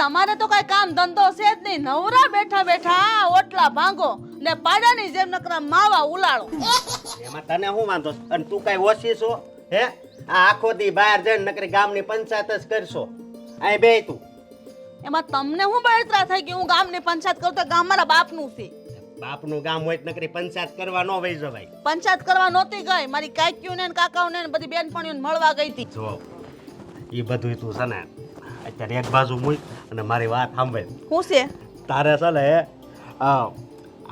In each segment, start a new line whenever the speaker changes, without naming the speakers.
તમારે તો કઈ કામ ધંધો છે જ નહીં. નવરા બેઠા બેઠા ઓટલા ભાંગો ને પાડાની જેમ નકરા માવા ઉલાળો.
એમાં તને શું વાંધો? અને તું કઈ ઓછી છો? હે? આ આખો દી બહાર જઈને નકરી ગામની પંચાયત જ કરશો. અહીં બે તું.
એમાં તમને હું બળતરા થઈ ગઈ? હું ગામની પંચાયત કરું તો ગામ મારા બાપનું છે.
બાપનું ગામ હોય નકરી પંચાયત કરવા ન વહી જવાય.
પંચાયત કરવા નહોતી ગઈ. મારી કાકીઓને ને કાકાઓને ને બધી બેનપણીઓને મળવા ગઈ હતી.
જો એ બધું તું છે ને અત્યારે એક બાજુ મૂક અને મારી વાત સાંભળે.
શું છે?
તારે છે ને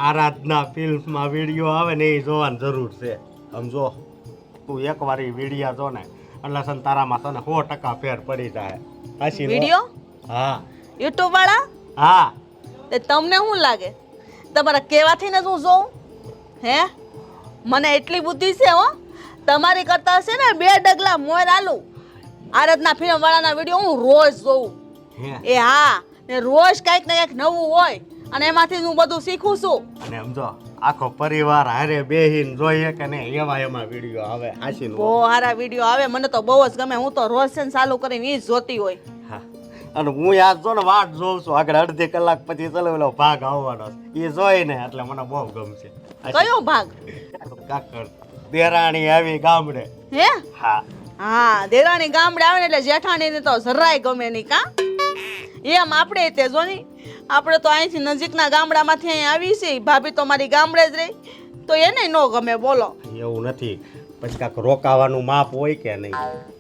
આરાધના ફિલ્મમાં વીડિયો આવે ને એ જોવાની જરૂર છે. સમજો તું એકવાર એ વિડીયા જો ને એટલે છે તારામાં છે ને સો ટકા ફેર પડી જાય. નો?
વીડિયો?
હા.
યુટ્યુબ વાળા?
હા.
તે તમને શું લાગે? તમારા કહેવાથી ને હું જોઉં? હે? મને એટલી બુદ્ધિ છે હો. તમારી કરતા છે ને બે ડગલા મોર આલુ. આરતના ફિલ્મ વાળાના વીડિયો હું રોજ જોઉં. એ હા ને રોજ કંઈક ને કંઈક નવું હોય અને એમાંથી હું બધું શીખું છું.
અને સમજો આખો પરિવાર હારે બેહીને જોઈએ કે નહીં એવા એમાં વીડિયો આવે હાસી
બહુ સારા વીડિયો આવે મને તો બહુ જ ગમે હું તો રોજ છે ને ચાલુ કરીને એ જ જોતી હોય.
હા. અને હું યાદ જો ને વાટ જોઉં છું આગળ અડધી કલાક પછી ચલો પેલો ભાગ આવવાનો એ એ જોઈને એટલે મને બહુ ગમશે.
કયો ભાગ?
કાકર દેરાણી આવી ગામડે.
હે?
હા.
હા દેરાણી ગામડે આવે ને એટલે જેઠાણીને તો જરાય ગમે નહીં કા. એમ આપણે તે જો ને, આપણે તો અહીંથી નજીકના ગામડામાંથી અહીં આવી છે ભાભી તો મારી ગામડે જ રહી. તો એને ન ગમે, બોલો.
એવું નથી. પછી કાંક રોકાવાનું માપ હોય કે નહીં?